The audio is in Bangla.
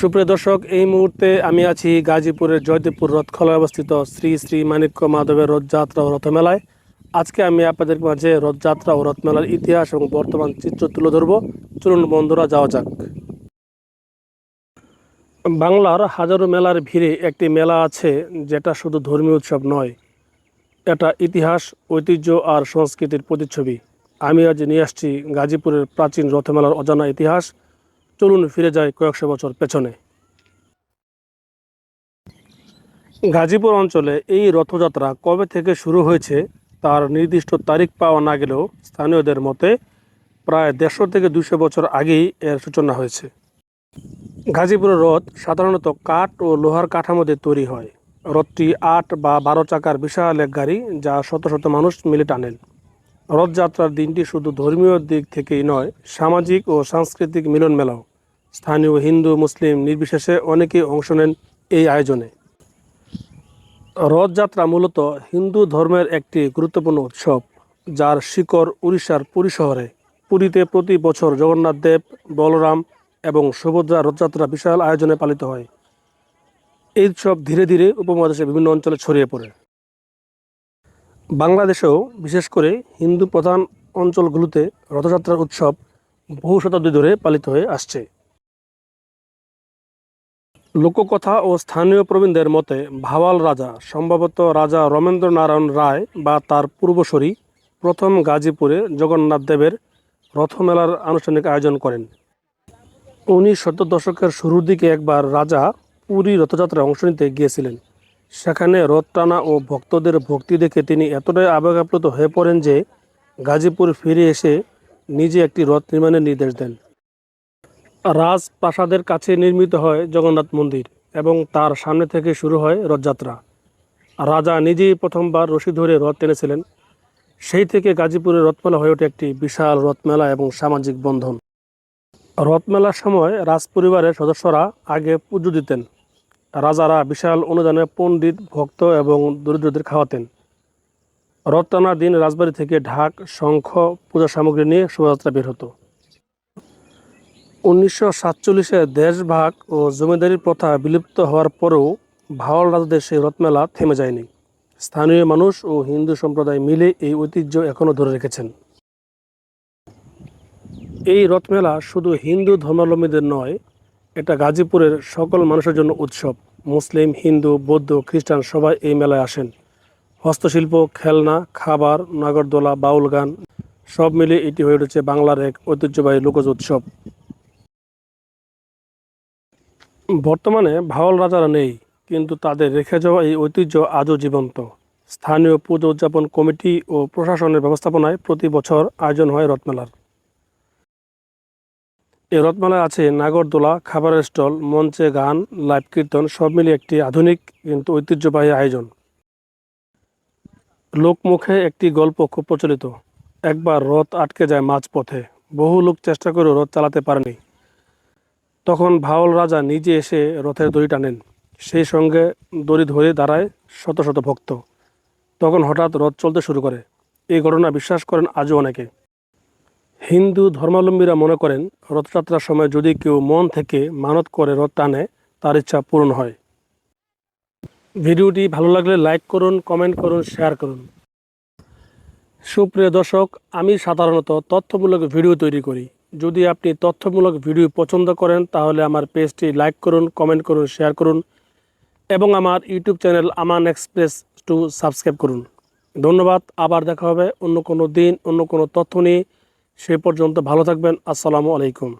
সুপ্রিয় দর্শক, এই মুহূর্তে আমি আছি গাজীপুরের জয়দেবপুর রথখলায় অবস্থিত শ্রী শ্রী মানিক্য মাধবের রথযাত্রা ও রথমেলায়। আজকে আমি আপনাদের মাঝে রথযাত্রা ও রথমেলার ইতিহাস এবং বর্তমান চিত্র তুলে ধরব। চলুন বন্ধুরা, যাওয়া যাক। বাংলার হাজারো মেলার ভিড়ে একটি মেলা আছে যেটা শুধু ধর্মীয় উৎসব নয়, এটা ইতিহাস, ঐতিহ্য আর সংস্কৃতির প্রতিচ্ছবি। আমি আজ নিয়ে আসছি গাজীপুরের প্রাচীন রথমেলার অজানা ইতিহাস চলুন ফিরে যাই কয়েকশো বছর পেছনে। গাজীপুর অঞ্চলে এই রথযাত্রা কবে থেকে শুরু হয়েছে তার নির্দিষ্ট তারিখ পাওয়া না গেলেও স্থানীয়দের মতে প্রায় দেড়শো থেকে দুশো বছর আগেই এর সূচনা হয়েছে। গাজীপুরের রথ সাধারণত কাঠ ও লোহার কাঠামো দিয়ে তৈরি হয়। রথটি আট বা বারো চাকার বিশাল এক গাড়ি যা শত শত মানুষ মিলে টানেন। রথযাত্রার দিনটি শুধু ধর্মীয় দিক থেকেই নয়, সামাজিক ও সাংস্কৃতিক মিলন মেলাও স্থানীয় হিন্দু, মুসলিম নির্বিশেষে অনেকেই অংশ নেন এই আয়োজনে। রথযাত্রা মূলত হিন্দু ধর্মের একটি গুরুত্বপূর্ণ উৎসব, যার শিকড় উড়িষ্যার পুরী শহরে। পুরীতে প্রতি বছর জগন্নাথ দেব, বলরাম এবং সুভদ্রা রথযাত্রা বিশাল আয়োজনে পালিত হয়। এই উৎসব ধীরে ধীরে উপমহাদেশের বিভিন্ন অঞ্চলে ছড়িয়ে পড়ে। বাংলাদেশেও বিশেষ করে হিন্দু প্রধান অঞ্চলগুলোতে রথযাত্রার উৎসব বহু শতাব্দী ধরে পালিত হয়ে আসছে। লোককথা ও স্থানীয় প্রবীণদের মতে, ভাওয়াল রাজা, সম্ভবত রাজা রমেন্দ্র নারায়ণ রায় বা তার পূর্বসরী প্রথম গাজীপুরে জগন্নাথ দেবের রথমেলার আনুষ্ঠানিক আয়োজন করেন। উনিশ শত দশকের শুরুর দিকে একবার রাজা পুরী রথযাত্রায় অংশ নিতে গিয়েছিলেন। সেখানে রথ টানা ও ভক্তদের ভক্তি দেখে তিনি এতটাই আবেগাপ্লুত হয়ে পড়েন যে গাজীপুর ফিরে এসে নিজে একটি রথ নির্মাণের নির্দেশ দেন। রাজপ্রাসাদের কাছে নির্মিত হয় জগন্নাথ মন্দির এবং তার সামনে থেকে শুরু হয় রথযাত্রা। রাজা নিজেই প্রথমবার রশি ধরে রথ টেনেছিলেন। সেই থেকে গাজীপুরের রথমেলা হয়ে ওঠে একটি বিশাল রথমেলা এবং সামাজিক বন্ধন। রথমেলার সময় রাজপরিবারের সদস্যরা আগে পুজো দিতেন। রাজারা বিশাল অনুদানে পণ্ডিত, ভক্ত এবং দরিদ্রদের খাওয়াতেন। রথ টানার দিন রাজবাড়ি থেকে ঢাক, শঙ্খ, পূজা সামগ্রী নিয়ে শোভাযাত্রা বের হতো। উনিশশো দেশভাগ ও জমিদারি প্রথা বিলুপ্ত হওয়ার পরেও ভাওয়াল রাজাদের সেই রথমেলা থেমে যায়নি। স্থানীয় মানুষ ও হিন্দু সম্প্রদায় মিলে এই ঐতিহ্য এখনও ধরে রেখেছেন। এই রথমেলা শুধু হিন্দু ধর্মাবলম্বীদের নয়, এটা গাজীপুরের সকল মানুষের জন্য উৎসব। মুসলিম, হিন্দু, বৌদ্ধ, খ্রিস্টান সবাই এই মেলায় আসেন। হস্তশিল্প, খেলনা, খাবার, নাগরদোলা, বাউল গান, সব মিলে এটি হয়ে উঠেছে বাংলার এক ঐতিহ্যবাহী লোকজ উৎসব। বর্তমানে ভাওয়াল রাজারা নেই, কিন্তু তাদের রেখে যাওয়া এই ঐতিহ্য আজও জীবন্ত। স্থানীয় পুজো উদযাপন কমিটি ও প্রশাসনের ব্যবস্থাপনায় প্রতি বছর আয়োজন হয় রথমেলার। এই রথমেলায় আছে নাগরদোলা, খাবারের স্টল, মঞ্চে গান, লাইভ কীর্তন, সব মিলিয়ে একটি আধুনিক কিন্তু ঐতিহ্যবাহী আয়োজন। লোকমুখে একটি গল্প খুব প্রচলিত। একবার রথ আটকে যায় মাঝপথে। বহু লোক চেষ্টা করেও রথ চালাতে পারেনি। তখন ভাওল রাজা নিজে এসে রথের দড়ি টানেন। সেই সঙ্গে দড়ি ধরে দাঁড়ায় শত শত ভক্ত। তখন হঠাৎ রথ চলতে শুরু করে। এই ঘটনা বিশ্বাস করেন আজও অনেকে। হিন্দু ধর্মাবলম্বীরা মনে করেন, রথযাত্রার সময় যদি কেউ মন থেকে মানত করে রথ টানে, তার ইচ্ছা পূরণ হয়। ভিডিওটি ভালো লাগলে লাইক করুন, কমেন্ট করুন, শেয়ার করুন। সুপ্রিয় দর্শক, আমি সাধারণত তথ্যমূলক ভিডিও তৈরি করি। যদি আপনি তথ্যমূলক ভিডিও পছন্দ করেন, তাহলে আমার পেজটি লাইক করুন, কমেন্ট করুন, শেয়ার করুন, এবং আমার YouTube channel Aman Express to subscribe করুন। ধন্যবাদ, আবার দেখা হবে অন্য কোনো দিন, অন্য কোনো তথ্য নিয়ে। সে পর্যন্ত ভালো থাকবেন, আসসালামু আলাইকুম।